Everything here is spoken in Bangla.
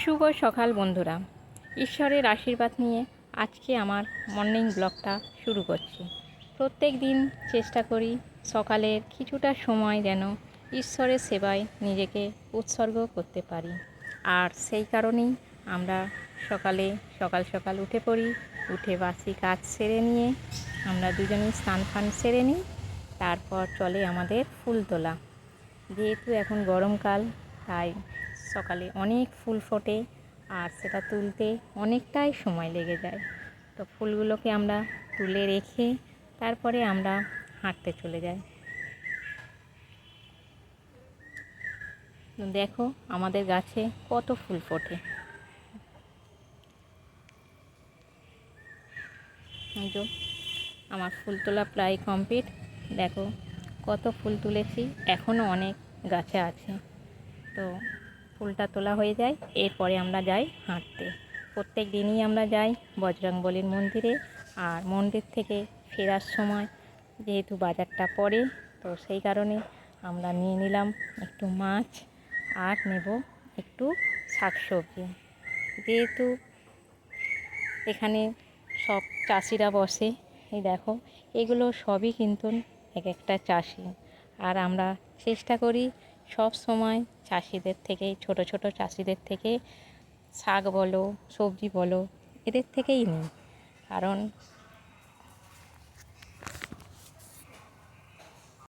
শুভ সকাল বন্ধুরা। ঈশ্বরের আশীর্বাদ নিয়ে আজকে আমার মর্নিং ব্লগটা শুরু করছি। প্রত্যেক দিন চেষ্টা করি সকালের কিছুটা সময় যেন ঈশ্বরের সেবায় নিজেকে উৎসর্গ করতে পারি। আর সেই কারণেই আমরা সকালে সকাল সকাল উঠে পড়ি, উঠে বাসি কাজ সেরে নিয়ে আমরা দুজনেই স্নান ফান সেরে নিই, তারপর চলে আমাদের ফুল তোলা যেহেতু এখন গরমকাল, তাই সকালে অনেক ফুল ফোটে আর সেটা তুলতে অনেকটাই সময় লেগে যায়। তো ফুলগুলোকে আমরা তুলে রেখে তারপরে আমরা হাঁটতে চলে যাই। দেখো আমাদের গাছে কত ফুল ফোটে। আমার ফুল তোলা প্রায় কমপ্লিট। দেখো কত ফুল তুলেছি এখনও অনেক গাছে আছে। তো ফুলটা তোলা হয়ে যায়। এরপরে আমরা যাই হাঁটতে। প্রত্যেক দিনই আমরা যাই বজরংবলীর মন্দিরে। আর মন্দির থেকে ফেরার সময় যেহেতু বাজারটা পড়ে, তো সেই কারণে আমরা নিয়ে নিলাম একটু মাছ আর নেব একটু শাকসবজি। যেহেতু এখানে সব চাষিরা বসে, এই দেখো, এগুলো সবই কিন্তু এক একটা চাষি। আর আমরা চেষ্টা করি সব সময় চাষিদের থেকে ছোট ছোট চাষিদের থেকে শাক বলো, সবজি বলো, এদের থেকেই নিই। কারণ